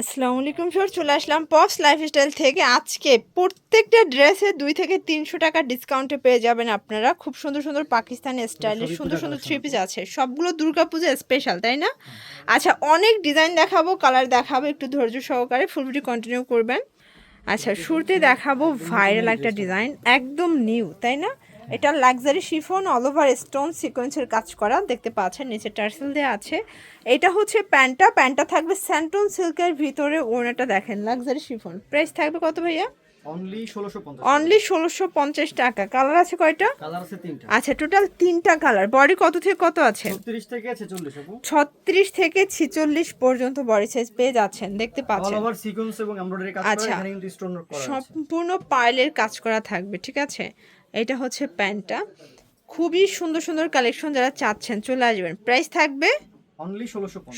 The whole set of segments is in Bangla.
আসসালামু আলাইকুম স্যার চলে আসলাম পপস লাইফস্টাইল থেকে। আজকে প্রত্যেকটা ড্রেসে দুই থেকে তিনশো টাকা ডিসকাউন্টে পেয়ে যাবেন আপনারা। খুব সুন্দর সুন্দর পাকিস্তানি স্টাইলের সুন্দর সুন্দর থ্রি পিস আছে। সবগুলো দুর্গাপূজা স্পেশাল তাই না? আচ্ছা অনেক ডিজাইন দেখাবো কালার দেখাবো একটু ধৈর্য সহকারে ফুল ভিডিও কন্টিনিউ করবেন। আচ্ছা শুরুতে দেখাবো ভাইরাল একটা ডিজাইন একদম নিউ তাই না? এটা luxury chiffon all over stone সিকোয়েন্সের কাজ করা, দেখতে পাচ্ছেন, নিচে টার্সেল দেওয়া আছে। এটা হচ্ছে প্যান্টটা প্যান্টটা থাকবে স্যান্টন সিল্কের ভিতরে, ওড়নাটা দেখেন লাক্সারি শিফন প্রাইস থাকবে কত ভাইয়া? অনলি ষোলোশো পঞ্চাশ টাকা। কালার আছে কয়টা? কালার আছে তিনটা। আচ্ছা টোটাল তিনটা কালার বডি কত থেকে কত আছে? ছত্রিশ থেকে ছেচল্লিশ পর্যন্ত বডি সাইজ পেয়ে যাচ্ছেন দেখতে অল পাচ্ছেন। ওভার সিকোয়েন্স এবং এমব্রয়ডারি কাজ আচ্ছা। করা এখানে কিন্তু স্টোন করা আছে। সম্পূর্ণ পার্লের কাজ করা থাকবে ঠিক আছে? এটা হচ্ছে প্যান্টটা। খুবই সুন্দর সুন্দর কালেকশন যারা চাচ্ছেন চলে আসবেন। প্রাইস থাকবে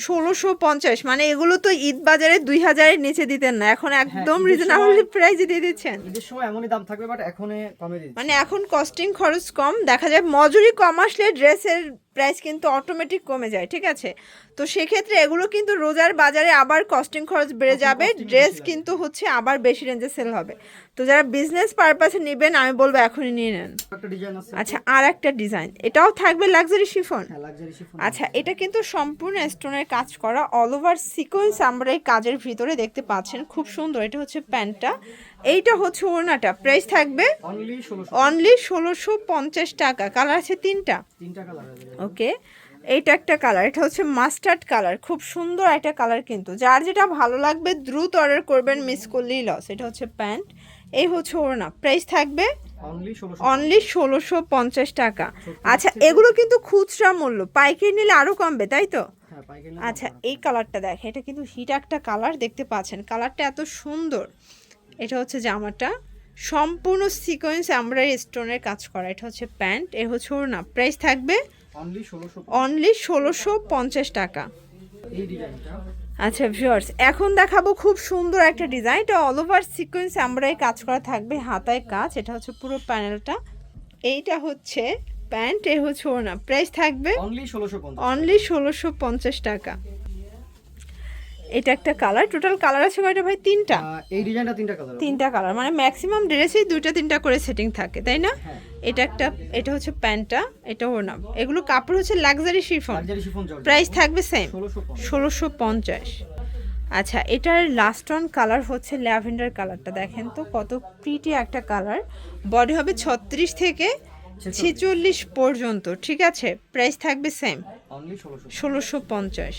ষোলোশো পঞ্চাশ। মানে এগুলো তো ঈদ বাজারে দুই হাজারের নিচে দিতেন না এখন একদম রিজনেবল প্রাইসে দিয়ে দিচ্ছেন। ঈদের সময় এমনই দাম থাকবে বাট এখন কমে মানে এখন কস্টিং খরচ কম দেখা যায় মজুরি কম আসলে ড্রেসের প্রাইস কিন্তু অটোমেটিক কমে যায় ঠিক আছে? তো সেক্ষেত্রে এগুলো কিন্তু রোজার বাজারে আবার কস্টিং খরচ বেড়ে যাবে ড্রেস কিন্তু হচ্ছে আবার বেশি রেঞ্জে সেল হবে। তো যারা বিজনেস পারপাসে নেবেন আমি বলব এখনই নিয়ে নেন। আচ্ছা আর একটা ডিজাইন এটাও থাকবে লাক্সারি শিফন হ্যাঁ লাক্সারি শিফন আচ্ছা এটা কিন্তু সম্পূর্ণ স্টোনের কাজ করা অল ওভার সিকোয়েন্স আমরা এই কাজের ভিতরে দেখতে পাচ্ছেন খুব সুন্দর এটা হচ্ছে প্যান্টটা। এইটা হচ্ছে ওড়নাটা। প্রাইস থাকবে অনলি ষোলোশো। পঞ্চাশ টাকা। কালার আছে তিনটা? ওকে এইটা একটা কালার এটা হচ্ছে মাস্টার্ড কালার খুব সুন্দর একটা কালার কিন্তু। যার যেটা ভালো লাগবে দ্রুত অর্ডার করবেন মিস করলেই লস এটা হচ্ছে প্যান্ট এই হচ্ছে ওড়না। প্রাইস থাকবে অনলি ষোলোশো পঞ্চাশ। টাকা। আচ্ছা এগুলো কিন্তু খুচরা মূল্য। পাইকারি নিলে আরও কমবে তাই তো? হ্যাঁ আচ্ছা এই কালারটা দেখে। এটা কিন্তু হিট একটা কালার দেখতে পাচ্ছেন। কালারটা এত সুন্দর। এটা হচ্ছে জামাটা। সম্পূর্ণ সিকোয়েন্স আমরা স্টোনের কাজ করা। এটা হচ্ছে প্যান্ট এ হচ্ছে ওড়না। প্রাইস থাকবে অনলি ষোলোশো পঞ্চাশ টাকা। আচ্ছা ভিউয়ার্স এখন দেখাবো খুব সুন্দর একটা ডিজাইন এটা অল ওভার সিকোয়েন্স আমরাই কাজ করা থাকবে হাতায় কাজ। এটা হচ্ছে পুরো প্যানেলটা এইটা হচ্ছে প্যান্ট এ হচ্ছে ওড়না। প্রাইস থাকবে অনলি ষোলোশো অনলি ষোলোশো পঞ্চাশ টাকা। এটা একটা কালার টোটাল কালার আছে কয়টা ভাই তিনটা। এই ডিজাইনটা তিনটা কালার তিনটা কালার মানে ম্যাক্সিমাম ড্রেসেই দুইটা তিনটা করে সেটিং থাকে তাই না? হ্যাঁ। এটা একটা এটা হচ্ছে প্যান্টটা এটা ওড়না। এগুলো কাপড় হচ্ছে luxury chiffon luxury chiffon georgette price থাকবে সেম ষোলোশো পঞ্চাশ। আচ্ছা এটার লাস্ট অন কালার হচ্ছে ল্যাভেন্ডার কালারটা দেখেন তো কত প্রিটি একটা কালার বডি হবে ছত্রিশ থেকে ছেচল্লিশ। পর্যন্ত ঠিক আছে? প্রাইস থাকবে সেম ষোলোশো পঞ্চাশ।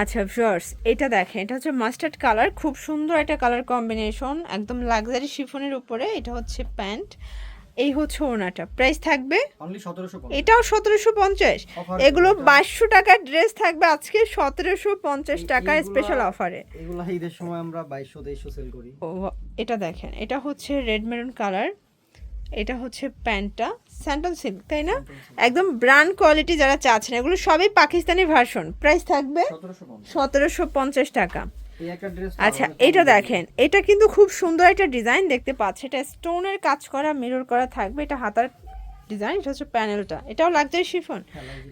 আচ্ছা ভিউয়ার্স এটা দেখেন এটা হচ্ছে মাস্টার্ড কালার খুব সুন্দর একটা কালার কম্বিনেশন একদম লাক্সারি শিফনের উপরে এটা হচ্ছে প্যান্ট এই হচ্ছে ওনাটা প্রাইস থাকবে এটাও সতেরোশো পঞ্চাশ এগুলো বাইশশো টাকার ড্রেস থাকবে আজকে সতেরোশো পঞ্চাশ টাকা স্পেশাল অফারে এগুলা ঈদের সময় আমরা বাইশশো তেইশশো সেল করি। ও এটা দেখেন এটা হচ্ছে রেড মেরুন কালার এটা হচ্ছে প্যান্টটা স্যান্ডল সিল্ক তাই না? একদম ব্র্যান্ড কোয়ালিটি যারা চাচ্ছেন এগুলো সবই পাকিস্তানি ভার্সন প্রাইস থাকবে সতেরোশো পঞ্চাশ। টাকা। আচ্ছা এটা দেখেন এটা কিন্তু খুব সুন্দর একটা ডিজাইন দেখতে পাচ্ছে। এটা স্টোনের কাজ করা মিরর করা থাকবে এটা হাতার ডিজাইন এটা হচ্ছে প্যানেলটা। এটাও লাগজারি শিফন।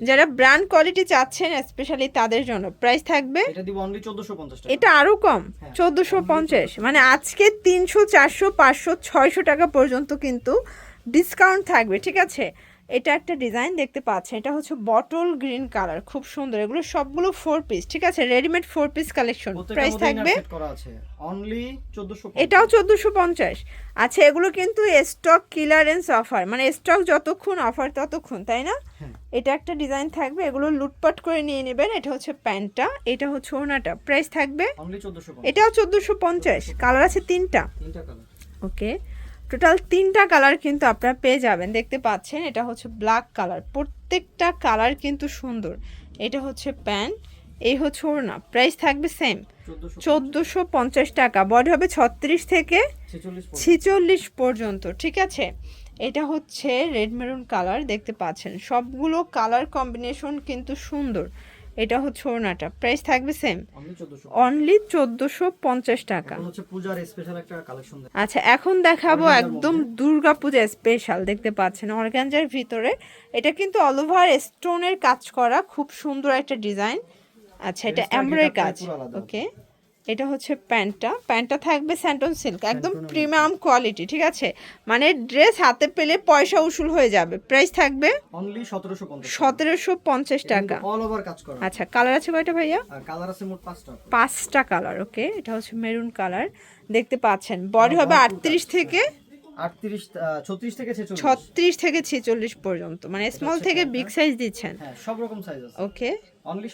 যারা ব্র্যান্ড কোয়ালিটি চাচ্ছেন স্পেশালি তাদের জন্য প্রাইস থাকবে এটা দিব অনলি চোদ্দশো পঞ্চাশ টাকা। এটা আরও কম হ্যাঁ, চোদ্দোশো পঞ্চাশ। মানে আজকে তিনশো চারশো পাঁচশো ছয়শো টাকা পর্যন্ত কিন্তু ডিসকাউন্ট থাকবে ঠিক আছে? এটা একটা ডিজাইন দেখতে পাচ্ছেন। এটা হচ্ছে বটল গ্রিন কালার খুব সুন্দর। এগুলো সবগুলো ফোর পিস ঠিক আছে? Readymade four piece collection price থাকবে এটাও চোদ্দোশো পঞ্চাশ। আচ্ছা এগুলো কিন্তু স্টক ক্লিয়ারেন্স অফার মানে স্টক যতক্ষণ অফার ততক্ষণ তাই না? হ্যাঁ। এটা একটা ডিজাইন থাকবে এগুলো লুটপাট করে নিয়ে নেবেন। এটা হচ্ছে প্যান্টটা এটা হচ্ছে ওনাটা প্রাইস থাকবে এটাও চোদ্দোশো পঞ্চাশ কালার আছে তিনটা। ওকে টোটাল তিনটা কালার কিন্তু আপনারা পেয়ে যাবেন। দেখতে পাচ্ছেন এটা হচ্ছে ব্ল্যাক কালার প্রত্যেকটা কালার কিন্তু সুন্দর। এটা হচ্ছে প্যান্ট এই হচ্ছে ওড়না। প্রাইস থাকবে সেম চোদ্দশো পঞ্চাশ। টাকা। বডি হবে ছত্রিশ থেকে ছিচল্লিশ পর্যন্ত। ঠিক আছে? এটা হচ্ছে রেড মেরুন কালার দেখতে পাচ্ছেন। সবগুলো কালার কম্বিনেশন কিন্তু সুন্দর। এটা হচ্ছে ওড়নাটা। প্রাইস থাকবে সেম অনলি চোদ্দশো। পঞ্চাশ টাকা। হচ্ছে পূজার স্পেশাল একটা কালেকশন আচ্ছা এখন দেখাবো একদম দুর্গা পূজা দুর্গাপূজা স্পেশাল দেখতে পাচ্ছেন অর্গানজার ভিতরে। এটা কিন্তু অল ওভার স্টোনের কাজ করা খুব সুন্দর একটা ডিজাইন আচ্ছা এটা এমব্রয়ডারি কাজ ওকে এটা হচ্ছে প্যান্টটা। প্যান্টটা থাকবে স্যান্টন সিল্ক একদম প্রিমিয়াম কোয়ালিটি ঠিক আছে? মানে ড্রেস হাতে পেলে পয়সা উসুল হয়ে যাবে। প্রাইস থাকবে অনলি সতেরোশো পঞ্চাশ সতেরোশো পঞ্চাশ টাকা। অল ওভার কাজ করা। আচ্ছা কালার আছে কয়টা ভাইয়া? কালার আছে মোট পাঁচটা। পাঁচটা কালার ওকে এটা হচ্ছে মেরুন কালার দেখতে পাচ্ছেন। বডি হবে আটত্রিশ থেকে আটত্রিশ ছত্রিশ থেকে ছেচল্লিশ। থেকে পর্যন্ত মানে স্মল থেকে বিগ সাইজ দিচ্ছেন। হ্যাঁ সব রকম সাইজ আছে। ওকে অনলি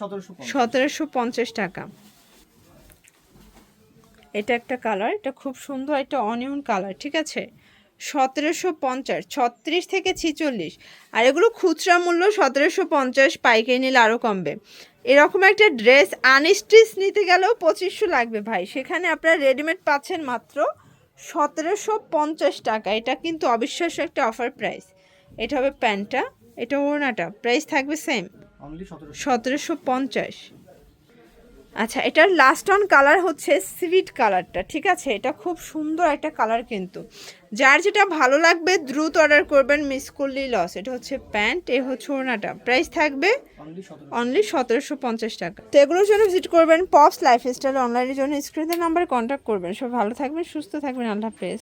সতেরোশো পঞ্চাশ টাকা। এটা একটা কালার এটা খুব সুন্দর একটা অনিয়ন কালার ঠিক আছে? সতেরোশো পঞ্চাশ ছত্রিশ থেকে ছিচল্লিশ আর এগুলো খুচরা মূল্য সতেরোশো পঞ্চাশ পাইকারি নিলে আরও কমবে। এরকম একটা ড্রেস আনস্টিচ নিতে গেলেও পঁচিশশো লাগবে ভাই। সেখানে আপনারা রেডিমেড পাচ্ছেন মাত্র সতেরোশো পঞ্চাশ টাকা। এটা কিন্তু অবিশ্বাস্য একটা অফার প্রাইস এটা হবে প্যান্টটা এটা ওড়নাটা প্রাইস থাকবে সেম সতেরোশো। সতেরোশো পঞ্চাশ। আচ্ছা এটার লাস্ট অন কালার হচ্ছে সুইট কালারটা ঠিক আছে? এটা খুব সুন্দর একটা কালার কিন্তু। যার যেটা ভালো লাগবে দ্রুত অর্ডার করবেন মিস করলেই লস এটা হচ্ছে প্যান্ট এ হচ্ছে ওড়নাটা। প্রাইস থাকবে অনলি সতেরোশো। পঞ্চাশ টাকা। তো এগুলোর জন্য ভিজিট করবেন পপস লাইফ স্টাইল অনলাইনের জন্য স্ক্রিনের নাম্বারে কন্ট্যাক্ট করবেন। সব ভালো থাকবেন সুস্থ থাকবেন। আল্লাহ হাফেজ।